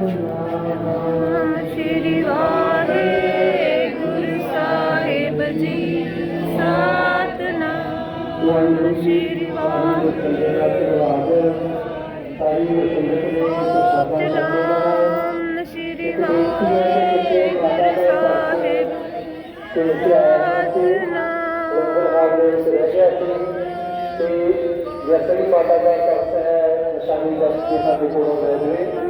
ਸ਼੍ਰੀ ਵਾਹਿਗੁਰੂ ਸਾਹਿਬ ਜੀ, ਸਤਨਾਮ। ਸ਼੍ਰੀ ਵਾਹਿਗੁਰੂ ਸਤਨਾਮ ਸ਼੍ਰੀ ਵਾਹਿਗੁਰੂ ਸਾਹਿਬ ਜੈਸੇ ਹੀ ਮਾਤਾ ਦਾ ਕਰਤਾ ਹੈ ਸ਼ਾਮੀ ਦਸ ਕੇ ਸਾਡੇ ਕੋਲੋਂ ਗਏ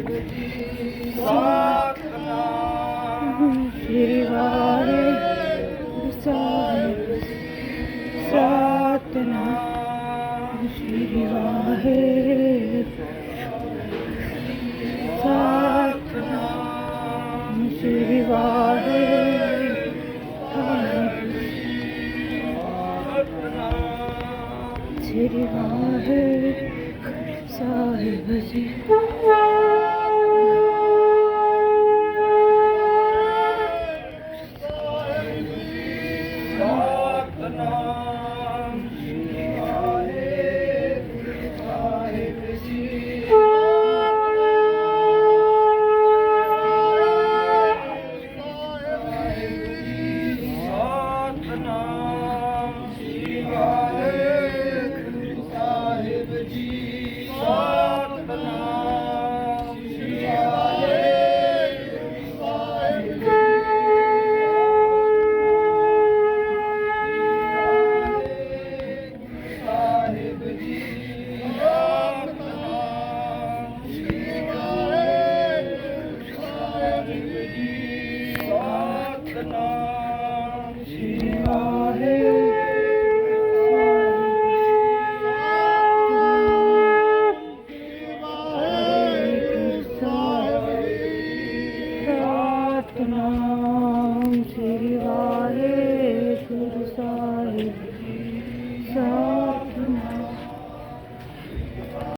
ਸ਼੍ਰੀ ਵਾਹਿਗੁਰੂ ਸਾਹਿਬ ਸਤਨਾਮ Thank you.